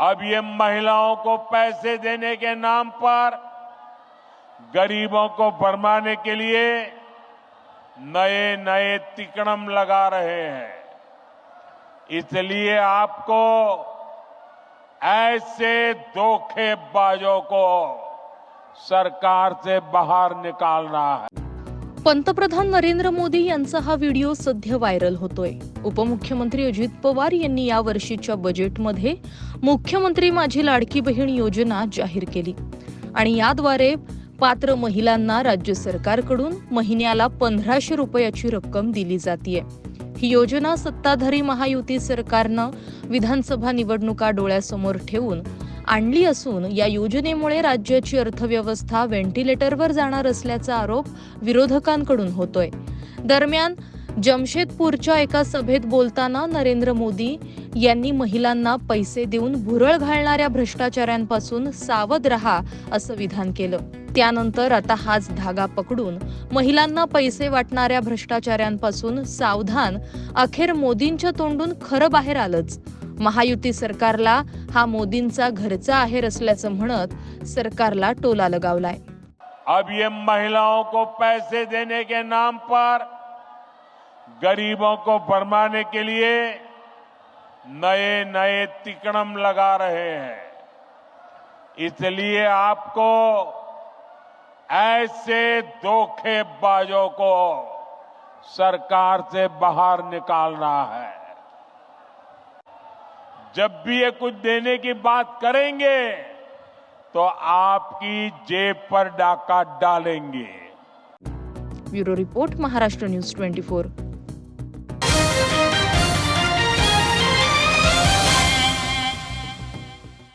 अब ये महिलाओं को पैसे देने के नाम पर गरीबों को भरमाने के लिए नए नए तिकड़म लगा रहे हैं। इसलिए आपको ऐसे धोखेबाजों को सरकार से बाहर निकालना है। पंतप्रधान नरेंद्र मोदी यांचा हा व्हिडिओ सध्या व्हायरल होतोय. उपमुख्यमंत्री अजित पवार यांनी या वर्षीच्या बजेटमध्ये मुख्यमंत्री माझी लाडकी बहीण योजना जाहीर केली. आणि याद्वारे पात्र महिलांना राज्य सरकारकडून महिन्याला पंधराशे रुपयाची रक्कम दिली जातीये. ही योजना सत्ताधारी महायुती सरकारनं विधानसभा निवडणुका डोळ्यासमोर ठेवून आणली असून या योजनेमुळे राज्याची अर्थव्यवस्था व्हेंटिलेटरवर जाणार असल्याचा आरोप विरोधकांकडून होतोय. दरम्यान जमशेदपूरच्या एका सभेत बोलताना नरेंद्र मोदी यांनी महिलांना पैसे देऊन भुरळ घालणाऱ्या भ्रष्टाचाऱ्यांपासून सावध रहा असं विधान केलं. त्यानंतर आता हाच धागा पकडून महिलांना पैसे वाटणाऱ्या भ्रष्टाचाऱ्यांपासून सावधान अखेर मोदींच्या तोंडून खरं बाहेर आलंच. महायुती सरकारला हा मोदींचा घरचा आहेर असल्याचं म्हणत सरकारला टोला लगावलाय. अब ये महिलाओं को पैसे देने के नाम पर गरीबों को भरमाने के लिए नए नए तिकड़म लगा रहे हैं। इसलिए आपको ऐसे धोखेबाजों को सरकार से बाहर निकालना है। जब भी ये कुछ देने की बात करेंगे तो आपकी जेब पर डाका डालेंगे। Bureau report, Maharashtra news twenty four.